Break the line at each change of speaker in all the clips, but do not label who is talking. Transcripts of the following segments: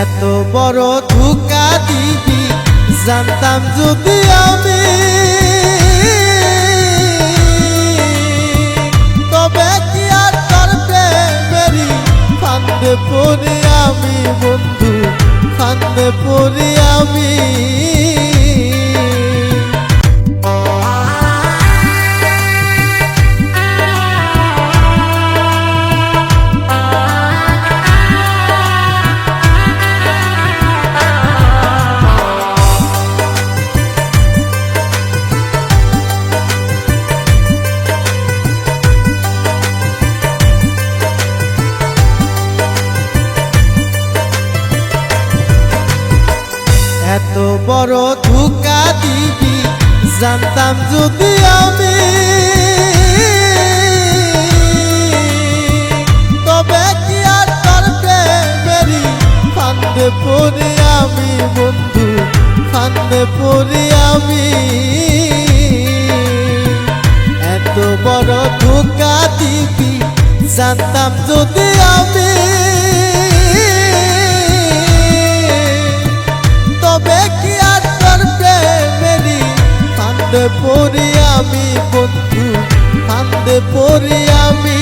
এত বড় ধোকা দিবি? জানতাম যদি আমি বড় ধোকা দিবি, জানতাম যদি আমি। তবে কি আর করবে মেরি ফান্দে পড়ি আমি, বন্ধু, ফান্দে পড়ি আমি। এত বড় ধোকা দিবি, জানতাম যদি আমি। ফান্দে পড়ি আমি বন্ধু কান্দে পড়ি আমি।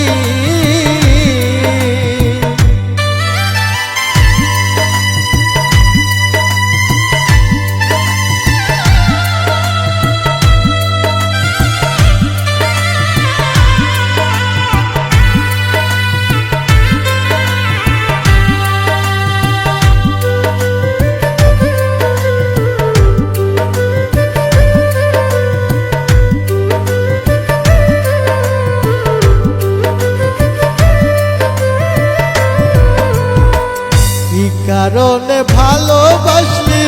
কারণে ভালোবাসলি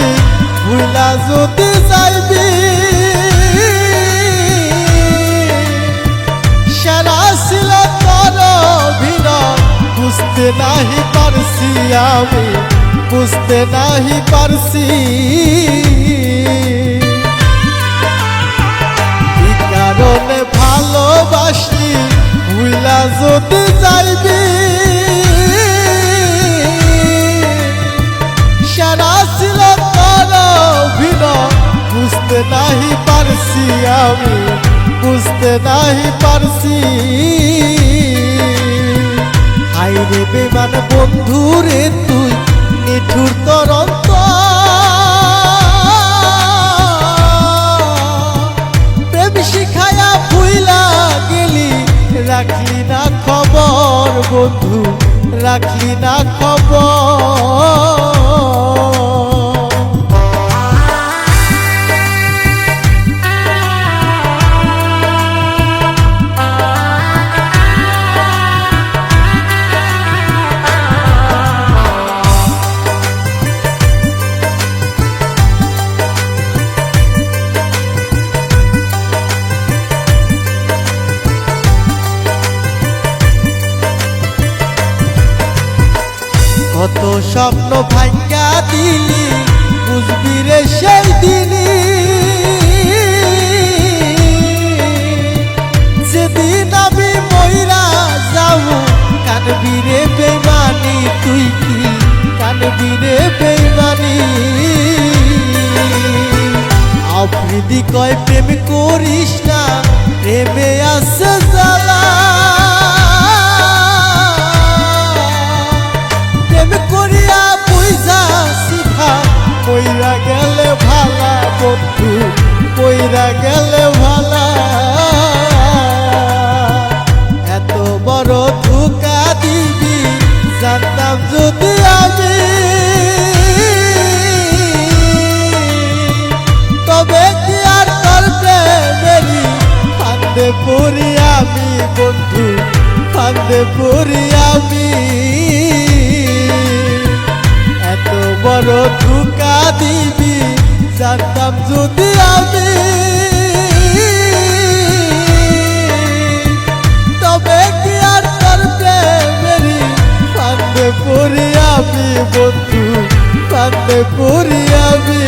ভুলা যদি যাইবি। সারা ছিল তোর অভিনয়, বুঝতে নাহি পারছি আমি, বুঝতে নাহি পারছি। কারণে ভালোবাসলি ভুলা যদি আমি বুঝতে নাহি পারছি। বেমান বন্ধু রে তুই, নিঠুর তরন্ত প্রেম শিখায়া ভুইলা গেলি, রাখলি না খবর বন্ধু, রাখলি না খবর। কত স্বপ্ন ভাঙ্গা দিলি, বুঝবি রে সেই দিনই। যেদিন আমি ময়রা যাও, কানবি রে বেমানি তুই কি কানবি রে বেমানি আফ্রিদি কয়, প্রেম করিস না, প্রেমে আছে জ্বালা। বন্ধু কইরা গেলে ভালা। এত বড় ধোকা দিবি, জানতাম যদি আমি। তবে কি আর করবে মেরি ফান্দে পড়ি আমি, বন্ধু, ফান্দে পড়ি আমি। এত বড় ধোকা দিবি জানতাম যদি আমি। তবে কি আর তার প্রেমেরি পান্দে পড়ি আমি বন্ধু পান্দে পড়ি আমি।